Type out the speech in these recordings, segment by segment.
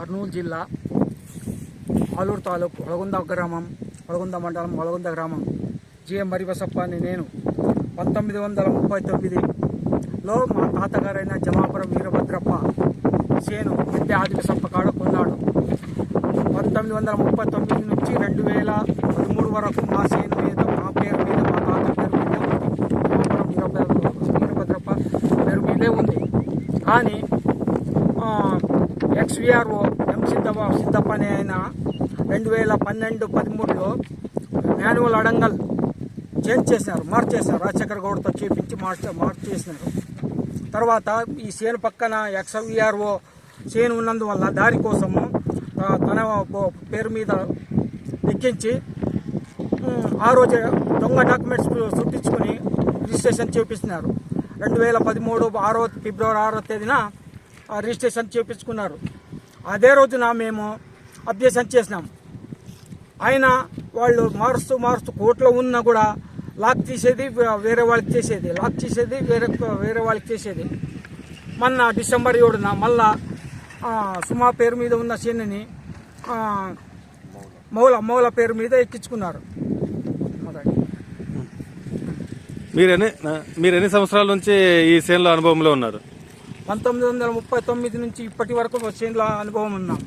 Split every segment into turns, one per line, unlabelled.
కర్నూలు జిల్లా ఆలూరు తాలూకు ఒలగొంద గ్రామం ఒలగొంద మండలం ఒలగొంద గ్రామం. జిఎం మరిబసప్ప అని నేను పంతొమ్మిది వందల ముప్పై తొమ్మిదిలో మా తాతగారైన జమాపురం వీరభద్రప్ప సేను పెద్ద ఆర్థిక సంపకాడ కొన్నాడు. పంతొమ్మిది వందల ముప్పై తొమ్మిది నుంచి రెండు వేల పదమూడు వరకు మా సేను మీద మా పేరు మీద మా తాత పేరు మీద జమాపురం వీరభద్రప్ప పేరు మీదే ఉంది. కానీ ఎక్స్విఆర్ఓ ఎం సిద్ధ సిద్ధప్ప అనే ఆయన రెండు వేల పన్నెండు పదమూడులో మాన్యువల్ అడంగల్ చేంజ్ చేశారు మార్చేశారు రాజశేఖర్ గౌడ్తో చేపించి మార్చ మార్చేసినారు తర్వాత ఈ సేను పక్కన ఎక్స్విఆర్ఓ సేను ఉన్నందువల్ల దారి కోసము తన పేరు మీద ఎక్కించి ఆ రోజే దొంగ డాక్యుమెంట్స్ సృష్టించుకొని రిజిస్ట్రేషన్ చేపిస్తున్నారు. రెండు వేల పదమూడు ఆరో ఫిబ్రవరి ఆరో తేదీన ఆ రిజిస్ట్రేషన్ చేపించుకున్నారు. అదే రోజున మేము అబ్జెక్షన్ చేసినాం. ఆయన వాళ్ళు మారుస్తూ మారుస్తూ కోర్టులో ఉన్నా కూడా లాక్ తీసేది వేరే వాళ్ళకి చేసేది లాక్ చేసేది వేరే వేరే వాళ్ళకి చేసేది. మొన్న డిసెంబర్ ఏడున మళ్ళా సుమా పేరు మీద ఉన్న శనిని మౌల మౌల పేరు మీద ఎక్కించుకున్నారు.
మీరు ఎన్ని మీరు ఎన్ని సంవత్సరాల నుంచి ఈ సేన్లో అనుభవంలో ఉన్నారు?
పంతొమ్మిది వందల ముప్పై తొమ్మిది నుంచి ఇప్పటి వరకు చేనుల అనుభవం ఉన్నాం.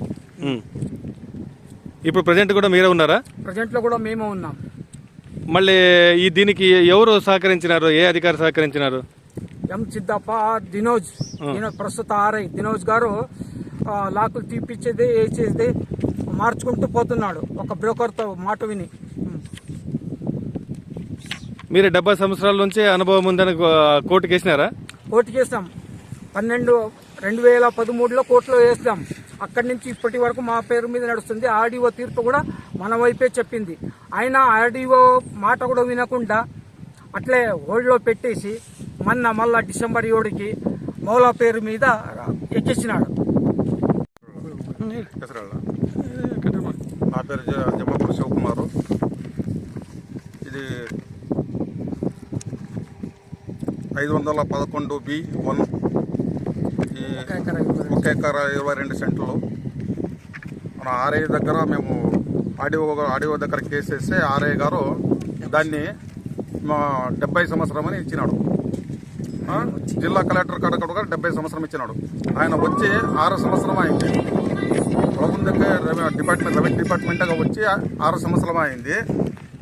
ఇప్పుడు ప్రజెంట్ కూడా మీరే ఉన్నారా?
ప్రజెంట్లో కూడా మేము ఉన్నాం.
మళ్ళీ ఈ దీనికి ఎవరు సహకరించినారు? ఏ అధికారి సహకరించినారు?
ఎం సిద్ధప్ప ఆర్ దినోజ్ ప్రస్తుత ఆర్ఐ. దినోజ్ గారు లాకులు తీపిచ్చేది వేసేది మార్చుకుంటూ పోతున్నాడు. ఒక బ్రోకర్తో మాట విని.
మీరు డెబ్బై సంవత్సరాల నుంచి అనుభవం ఉందని కో- కోర్టుకి వేసినారా
కోర్టుకి వేసాం పన్నెండు రెండు వేల పదమూడులో కోర్టులో వేస్తాం అక్కడి నుంచి ఇప్పటి వరకు మా పేరు మీద నడుస్తుంది. ఆర్డీఓ తీర్పు కూడా మన వైపే చెప్పింది. ఆయన ఆర్డీఓ మాట కూడా వినకుండా అట్లే హోల్డ్లో పెట్టేసి మొన్న మళ్ళా డిసెంబర్ ఏడుకి మౌలా పేరు మీద ఎక్కించినాడు
పేరు శివకుమారు. ఇది ఐదు వందల పదకొండు బి వన్
ఒక ఎకరా
ఎకర ఇరవై రెండు సెంట్లు. మన ఆర్ఐ దగ్గర మేము ఆడిఓ ఆడిఓ దగ్గర కేసేస్తే ఆర్ఐ గారు దాన్ని మా డెబ్బై సంవత్సరం అని ఇచ్చినాడు జిల్లా కలెక్టర్ కాడ కూడా డెబ్బై సంవత్సరం ఇచ్చినాడు. ఆయన వచ్చి ఆరు సంవత్సరం అయింది. ప్రభుత్వం డిపార్ట్మెంట్ రెవెన్యూ డిపార్ట్మెంట్గా వచ్చి ఆరు సంవత్సరం అయింది.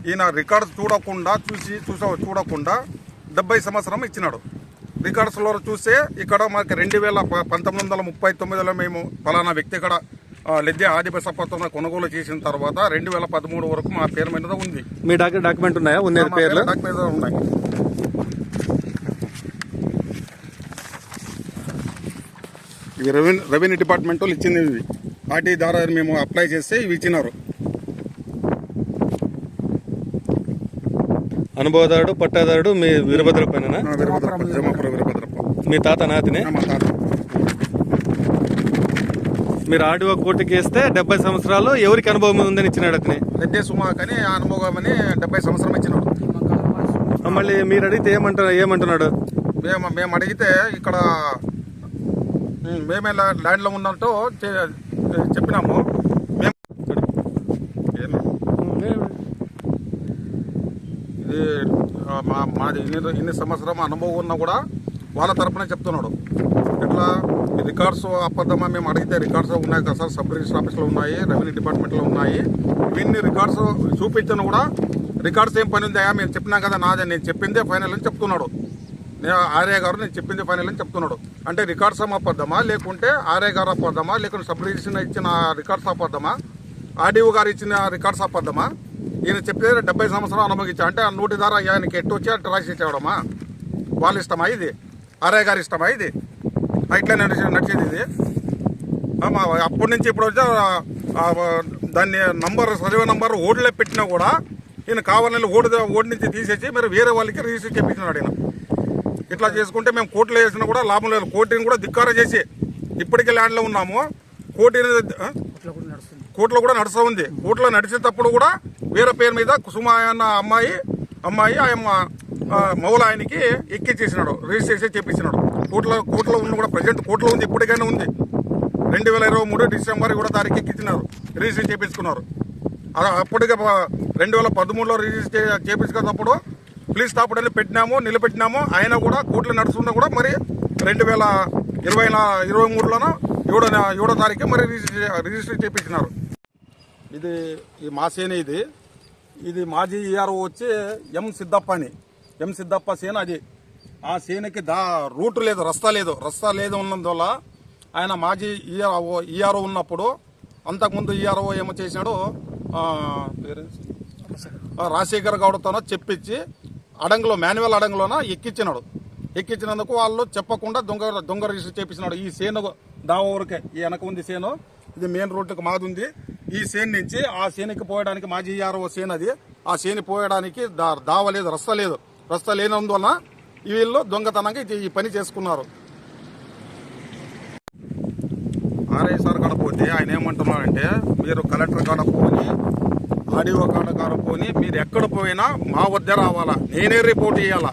ఈయన రికార్డు చూడకుండా చూసి చూస చూడకుండా డెబ్బై సంవత్సరం ఇచ్చినాడు. రికార్డ్స్లో చూస్తే ఇక్కడ మనకి రెండు వేల పంతొమ్మిది వందల ముప్పై తొమ్మిదిలో మేము ఫలానా వ్యక్తి ఇక్కడ లెద్దె ఆదిబసపత్రం కొనుగోలు చేసిన తర్వాత రెండు వేల పదమూడు వరకు మా పేరు మీద ఉంది.
మీ డాక్యుమెంట్ డాక్యుమెంట్ ఉన్నాయా? ఉన్నది
మా
పేర్లు?
డాక్ మీద ఉన్నాయి. ఇవి రెవెన్యూ రెవెన్యూ డిపార్ట్మెంట్ వాళ్ళు ఇచ్చింది. ఇవి వాటి ద్వారా మేము అప్లై చేస్తే ఇవి ఇచ్చినారు.
అనుభవదారుడు పట్టాదారుడు మీ వీరభద్ర పైన
ఆ, వీరభద్రప్ప జమాపుర వీరభద్రప్ప
మీ తాత నాతిని?
ఆ, మా తాత.
మీరు ఆడిఓ కోర్టుకి వేస్తే డెబ్బై సంవత్సరాలు ఎవరికి అనుభవం ఉందని ఇచ్చినాడు అతని?
సుమాక్ అని అనుభవం అని డెబ్బై సంవత్సరం ఇచ్చినాడు.
మళ్ళీ మీరు అడిగితే ఏమంటారు ఏమంటున్నాడు?
మేము మేము అడిగితే ఇక్కడ మేమే లా- ల్యాండ్లో ఉన్నట్టు చెప్పినాము మేము ఏమి? మా మాది ఎన్ని ఎన్ని సంవత్సరం అనుభవం ఉన్నా కూడా వాళ్ళ తరపునే చెప్తున్నాడు. ఎట్లా? రికార్డ్స్ అబద్ధమా మేము అడిగితే రికార్డ్స్ ఉన్నాయి కదా సార్ సబ్ రిజిస్టర్ ఆఫీస్లో ఉన్నాయి రెవెన్యూ డిపార్ట్మెంట్లో ఉన్నాయి. ఇవన్నీ రికార్డ్స్ చూపించిన కూడా రికార్డ్స్ ఏం పని ఉందా మేము చెప్పినాం కదా నాదే నేను చెప్పిందే ఫైనల్ అని చెప్తున్నాడు. నేను ఆర్య గారు నేను చెప్పింది ఫైనల్ అని చెప్తున్నాడు. అంటే రికార్డ్స్ అప్పద్దామా లేకుంటే ఆర్య గారు అప్పద్దామా లేకుంటే సబ్ రిజిస్టర్ ఇచ్చిన రికార్డ్స్ అప్పద్దామా ఆర్డీఓ గారు ఇచ్చిన రికార్డ్స్ అప్పద్దామా ఈయన చెప్పేది డెబ్బై సంవత్సరాలు అనుభవించా. అంటే ఆ నోటి ద్వారా ఆయనకి ఎట్టు వచ్చి అట్టు రాసి ఇచ్చేవడమా వాళ్ళ ఇష్టమా ఇది? ఆర్య గారి ఇష్టమా ఇది? ఇట్లా నడిచి నడిచేది ఇది. అప్పటి నుంచి ఇప్పుడు వచ్చి దాన్ని నంబర్ సర్వే నంబర్ ఓడిలో పెట్టినా కూడా ఈయన కావాలని ఓడి ఓడి నుంచి తీసేసి మరి వేరే వాళ్ళకి రిజిస్టర్ చేపించినాడు ఈయన. ఇట్లా చేసుకుంటే మేము కోర్టులో వేసినా కూడా లాభం లేదు. కోర్టుని కూడా ధిక్కార చేసి ఇప్పటికే ల్యాండ్లో ఉన్నాము.
నడుస్తుంది.
కోర్టులో కూడా నడుస్తూ ఉంది. కోర్టులో నడిచేటప్పుడు కూడా వేరే పేరు మీద కుసుమ అన్న అమ్మాయి అమ్మాయి ఆయమ్మ మౌల ఆయనకి ఎక్కిచ్చేసినాడు రిజిస్ట్రేషన్ చేపించినాడు కోర్టులో కోర్టులో ఉన్న కూడా ప్రజెంట్ కోర్టులో ఉంది ఇప్పటికైనా ఉంది. రెండు వేల ఇరవై మూడు డిసెంబర్ కూడా తారీఖు ఎక్కించినారు రిజిస్టర్ చేపించుకున్నారు. అలా అప్పటికే రెండు వేల పదమూడులో రిజిస్టర్ చేపించుకున్నప్పుడు ప్లీజ్ స్టాప్ అని పెట్టినాము నిలబెట్టినాము. ఆయన కూడా కోట్లు నడుస్తున్నా కూడా మరి రెండు వేల ఇరవై నా- ఇరవై మూడులోనో ఏడో ఏడో తారీఖు మరి రిజిస్టర్ రిజిస్టర్ చేపించినారు. ఇది ఈ మా సేన ఇది. ఇది మాజీ ఈఆర్ఓ వచ్చి ఎం సిద్ధప్ప అని ఎం సిద్దప్ప సేన అది. ఆ సేనకి దా రూట్ లేదు రస్తా లేదు. రస్తా లేదు ఉన్నందువల్ల ఆయన మాజీ ఈఆర్ఓ ఈఆర్ఓ ఉన్నప్పుడు అంతకుముందు ఈఆర్ఓ ఏమో చేశాడు రాజశేఖర్ గౌడ్తోనో చెప్పించి అడంగులో మాన్యువల్ అడంగులోన ఎక్కించినాడు. ఎక్కించినందుకు వాళ్ళు చెప్పకుండా దొంగ దొంగ రిజిస్టర్ చేపించినాడు. ఈ సేను దావ ఊరికే ఈ వెనక ఉంది సేను. ఇది మెయిన్ రోడ్డుకి మాది ఉంది. ఈ సేన్ నుంచి ఆ సేనుకి పోయడానికి మాజీ ఆరో సేన్ అది. ఆ సేని పోయడానికి దా దావ లేదు రస్తా లేదు రస్తా లేనందువలన వీళ్ళు దొంగతనంగా ఇది- ఈ పని చేసుకున్నారు. ఆర్ఐ సార్ కాడ పోతే ఆయన ఏమంటున్నారంటే మీరు కలెక్టర్ కాడ పోని ఆడియో కాడ కాడ పోని మీరు ఎక్కడ పోయినా మా వద్ద రావాలా. నేనే రిపోర్ట్ ఇవ్వాలా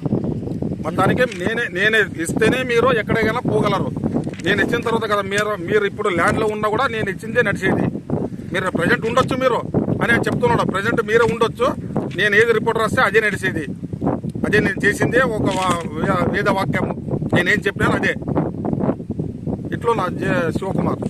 మొత్తానికి నేనే నేనే ఇస్తేనే మీరు ఎక్కడికైనా పోగలరు. నేను ఇచ్చిన తర్వాత కదా మీరు మీరు ఇప్పుడు ల్యాండ్లో ఉన్నా కూడా నేను ఇచ్చిందే నడిచేది. మీరు ప్రజెంట్ ఉండొచ్చు మీరు అని నేను చెప్తున్నాడు. ప్రజెంట్ మీరే ఉండొచ్చు. నేను ఏది రిపోర్ట్ రాస్తే అదే నడిచేది అదే నేను చేసిందే ఒక వేద వాక్యం నేనేం చెప్పినాను అదే. ఇట్లో నా శివకుమార్.